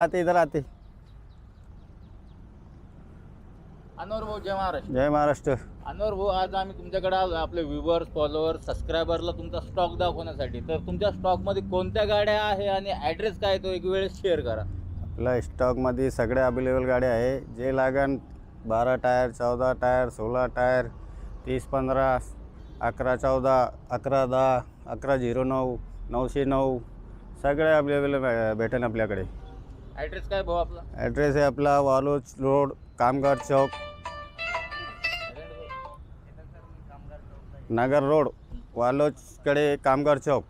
आते इधर आते अनवर भाऊ जय महाराष्ट्र. जय महाराष्ट्र. अनवर भाऊ आज आम्ही तुमच्याकडे आलो आपले व्ह्युअर्स फॉलोअर सबस्क्रायबरला तुमचा स्टॉक दाखवण्यासाठी. तर तुमच्या स्टॉकमध्ये कोणत्या गाड्या आहे आणि ॲड्रेस काय तो एक वेळेस शेअर करा. आपल्या स्टॉकमध्ये सगळे अवेलेबल गाड्या आहे. जे लागन बारा टायर चौदा टायर सोळा टायर तीस पंधरा अकरा चौदा अकरा दहा अकरा झिरो नऊ नऊशे नऊ सगळे अवेलेबल भेटेन आपल्याकडे. ॲड्रेस काय भाऊ आपला? ॲड्रेस आहे आपला वालोच रोड कामगार चौक. नगर रोड वालोचकडे कामगार चौक.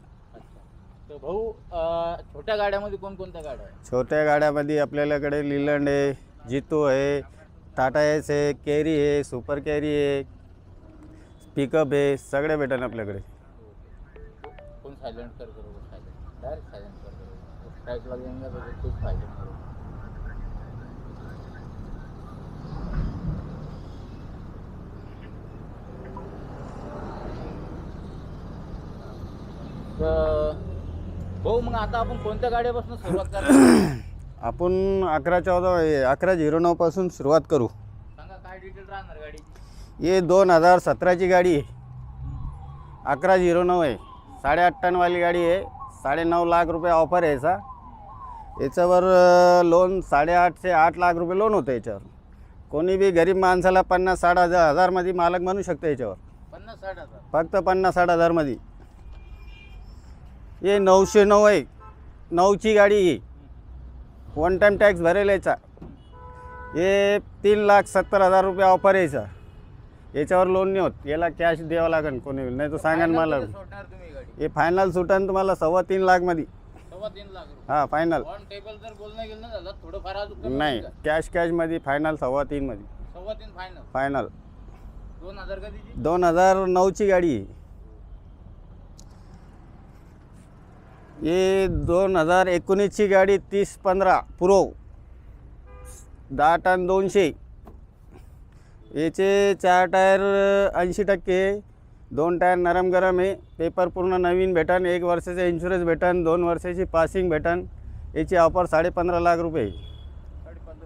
तर भाऊ अं, छोट्या गाड्यामध्ये कोणकोणत्या गाड्या आहेत? छोट्या गाड्यामध्ये आपल्याकडे लिलंड आहे जितू आहे टाटा एस आहे केरी आहे सुपर केरी आहे पिकअप आहे सगळे भेटेल आपल्याकडे. कोण सायलेंट कर सायलेंट डायरेक्ट सायलेंट कर करो स्ट्राइक लगेंगे तो खूप सायलेंट करो तर भाऊ मग आता आपण कोणत्या सुरुवात आपण अकरा चौदा अकरा झिरो नऊपासून सुरुवात करू. सांगा काय डिटेल राहणार गाडीची? हे दोन हजार सतराची गाडी आहे. अकरा झिरो नऊ आहे. साडेआठ टनवाली गाडी आहे. साडेनऊ लाख रुपये ऑफर आहे याचा. याच्यावर लोन साडेआठ ते आठ लाख रुपये लोन होतं याच्यावर. कोणी बी गरीब माणसाला पन्नास साठ हजार हजारमध्ये मालक बनू शकतं याच्यावर. पन्नास साठ हजार. फक्त पन्नास साठ हजारमध्ये. हे नऊशे नऊ आहे. नऊची गाडी ही. वन टाईम टॅक्स भरेल याचा. हे तीन लाख सत्तर हजार रुपये ऑफर यायचा याच्यावर लोन नाही होत. याला कॅश द्यावं लागेल कोणी. नाही तर सांगा मला. हे फायनल सुटन तुम्हाला सव्वा तीन लाखमध्ये. हां फायनल नाही होईल का? कॅश कॅशमध्ये फायनल सव्वा तीन फायनल फायनल दोन हजार नऊची गाडी. हे दोन हजार एकोणीसची गाडी तीस पंधरा प्रो दहा टन दोनशे. याचे चार टायर ऐंशी टक्के. दोन टायर नरम गरम आहे. पेपर पूर्ण नवीन भेटन. एक वर्षाचा इन्शुरन्स भेटन दोन वर्षाची पासिंग भेटन. याची ऑफर साडे पंधरा लाख रुपये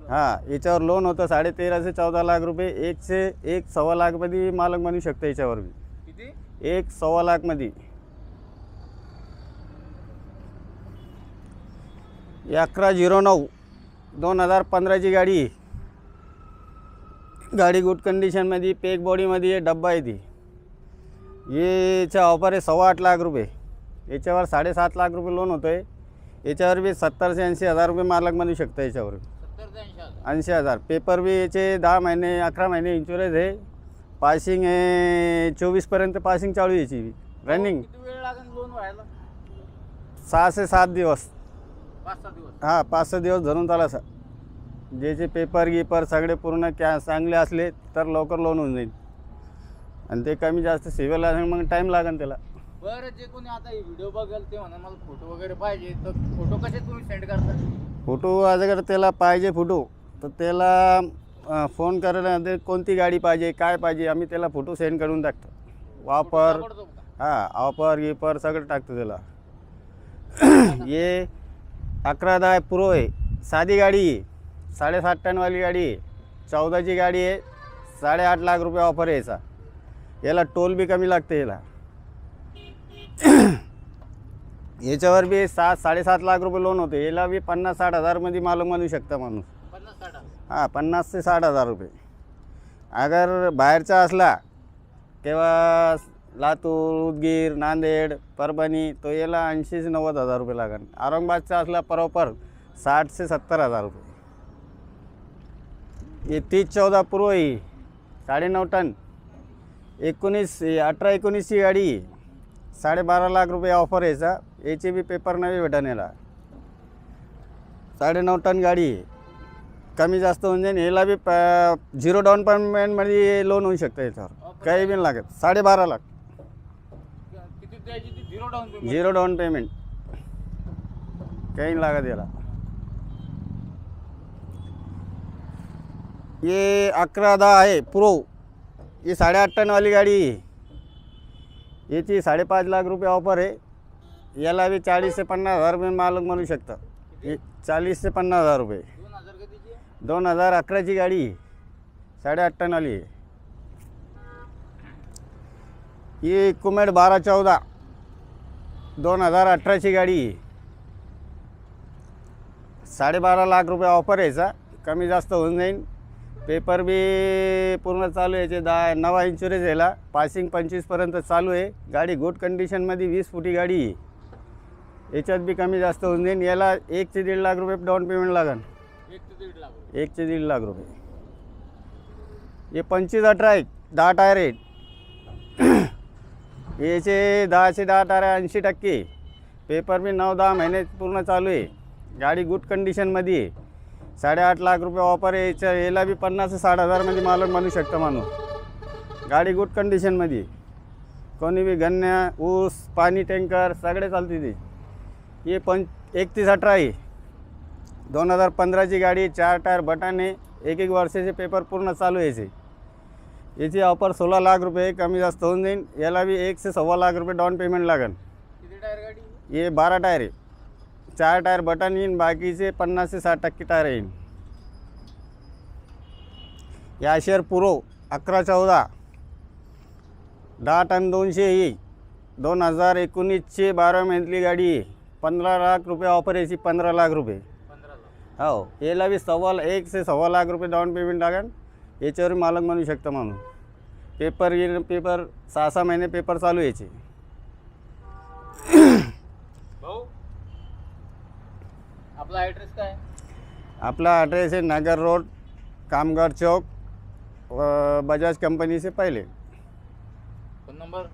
हां याच्यावर लोन होतं साडे तेरा ते चौदा लाख रुपये. एकशे एक सव्वा लाखमध्ये मालक बनू शकतं याच्यावर बी. किती? एक सव्वा लाखमध्ये अकरा झिरो नऊ. दोन हजार पंधराची गाडी आहे. गाडी गुड कंडिशनमध्ये पेक बॉडीमध्ये डब्बा आहे ती. याचा ऑफर आहे सव्वा आठ लाख रुपये. याच्यावर साडेसात लाख रुपये लोन होतं आहे याच्यावर बी सत्तर ते ऐंशी हजार रुपये मालक बनू शकतं याच्यावर. ऐंशी हजार. पेपर बी याचे दहा महिने अकरा महिने इन्शुरन्स आहे. पासिंग आहे चोवीसपर्यंत पासिंग चालू आहे याची रनिंग सहा ते सात दिवस. हां पाच सहा दिवस धरून चाला सर. ज्याचे पेपर गिपर सगळे पूर्ण कॅ चांगले असले तर लवकर लोन होऊन जाईल. आणि ते कमी जास्त सिव्हिल असेल मग टाईम लागेल त्याला. बरं जे कोणी आता व्हिडिओ बघेल ते म्हणा मला फोटो वगैरे पाहिजे. तर फोटो कसे तुम्ही सेंड करता? फोटो अगर त्याला पाहिजे फोटो तर त्याला अं, फोन करायला ते कोणती गाडी पाहिजे काय पाहिजे आम्ही त्याला फोटो सेंड करून टाकतो. वापर का? हां ऑफर गिपर सगळं टाकतो त्याला. ये अकरा दहा प्रो आहे. साधी गाडी आहे. साडेसात टनवाली गाडी आहे. चौदाची गाडी आहे. साडेआठ लाख रुपये ऑफर आहे याचा. याला टोल बी कमी लागते याला. याच्यावर बी सात साडेसात लाख रुपये लोन होते. याला बी पन्नास साठ हजारमध्ये मालूम म्हणू शकता माणूस. हां पन्नास ते साठ हजार रुपये. अगर बाहेरचा असला किंवा लातूर उदगीर नांदेड परभणी तो याला ऐंशी ते नव्वद हजार रुपये लागेल औरंगाबादचा असला प्रॉपर साठ ते सत्तर हजार रुपये. हे तीस चौदा पूर्व ही साडेनऊ टन. एकोणीस हे अठरा एकोणीसची गाडी आहे. साडेबारा लाख रुपये ऑफर आहे याचा याचे बी पेपर नवे भेटन याला. साडेनऊ टन गाडी. आहे कमी जास्त होऊन जाईल याला बी प झिरो डाऊन पेमेंटमध्ये लोन होऊ शकतं याच्यावर. काही बी नाही लागत. साडेबारा लाख. किती द्यायची ती zero down payment zero down payment काही नाही लागत याला. ये अकरा दहा आहे. प्रो ही साडेआठ टनवाली गाडी आहे. याची साडेपाच लाख रुपये ऑफर आहे याला बी चाळीस ते पन्नास हजार रुपये मालक म्हणू शकतं। हे- चाळीस ते पन्नास हजार रुपये। दोन हजार अकराची गाडी साडेआठ टनवाली आहे ही। कुमेड बारा चौदा। दोन हजार अठराची गाडी साडेबारा लाख रुपये ऑफर आहे कमी जास्त होऊन जाईल पेपर बी पूर्ण चालू आहे याचे दहा नवा इन्शुरन्स यायला. पासिंग पंचवीसपर्यंत चालू आहे. गाडी गुड कंडिशनमध्ये वीस फुटी गाडी आहे. याच्यात बी कमी जास्त होऊन जाईल. याला एक ते दीड लाख रुपये डाऊन पेमेंट लागेल एक ते दीड लाख रुपये. एक हे पंचवीस अठरा आहे दहा टायर आहेत. याचे दहाचे दहा टायर ऐंशी टक्के. पेपर बी नऊ दहा महिने पूर्ण चालू आहे. गाडी गुड कंडिशनमध्ये आहे. साडेआठ लाख रुपये ऑफर आहे याच्या याला बी पन्नास ते साठ हजारमध्ये मालक म्हणू शकतं माणूस. गाडी गुड कंडिशनमध्ये कोणी बी गन्या ऊस पाणी टँकर सगळे चालते ते. हे पं एकतीस अठरा आहे. दोन हजार पंधराची गाडी चार टायर बटाणे एक एक वर्षाचे पेपर पूर्ण चालू यायचे. याची ऑफर सोळा लाख रुपये कमी जास्त होऊन जाईल याला बी एक ते सव्वा लाख रुपये डाऊन पेमेंट लागेल हे बारा टायर आहे. चार टायर बटन येईन बाकीचे पन्नास ते साठ टक्के टायर येईन. या शेअर पुरो अकरा चौदा. दहा टन दोनशे ही. दोन हजार एकोणीसचे बारा महिन्यातली गाडी आहे पंधरा लाख रुपये ऑफर याची पंधरा लाख रुपये. हो याला बी सव्वा एक ते सव्वा लाख रुपये डाऊन पेमेंट लागेल. याच्यावर मालक म्हणू शकता म्हणून. पेपर येईल पेपर सहा सहा महिने पेपर चालू यायचे भाऊ आपला ॲड्रेस काय आहे? आपला ॲड्रेस आहे नगर रोड कामगार चौक बजाज कंपनी से पहले. Phone number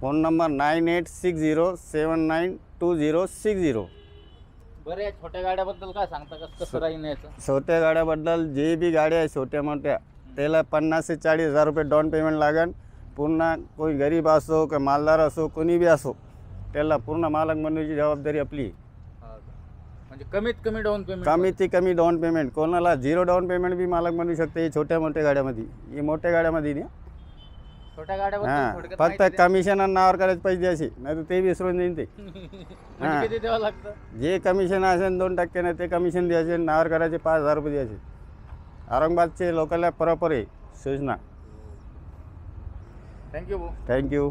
phone number nine eight six zero seven nine two zero six zero बरं या छोट्या गाड्याबद्दल काय सांगता कसं कसं राहील याचं? छोट्या गाड्याबद्दल जे बी गाड्या आहे छोट्या मोठ्या त्याला पन्नास ते चाळीस हजार रुपये डाऊन पेमेंट लागेल पुन्हा कोणी गरीब असो का मालदार असो कोणी बी असो त्याला पूर्ण मालक बनवण्याची जबाबदारी आपली. हा का? म्हणजे कमीत कमी डाऊन पेमेंट कमीत ते कमी डाऊन पेमेंट कोणाला झिरो डाऊन पेमेंट बी मालक बनवू शकते छोट्या मोठ्या गाड्यामध्ये. ही मोठ्या गाड्यामध्ये नाही. छोट्या गाड्याबद्दल हां फक्त. कमिशन आणि नावावर करायचे पैसे द्यायचे नाही तर ते विसरून जाईन ते. म्हणजे हां. किती द्यावं लागतं? जे कमिशन असेल दोन टक्क्याने ते कमिशन द्यायचे नावावर करायचे पाच हजार रुपये द्यायचे. औरंगाबादचे लोकलला बरोबर आहे सूचना थँक्यू भाऊ थँक्यू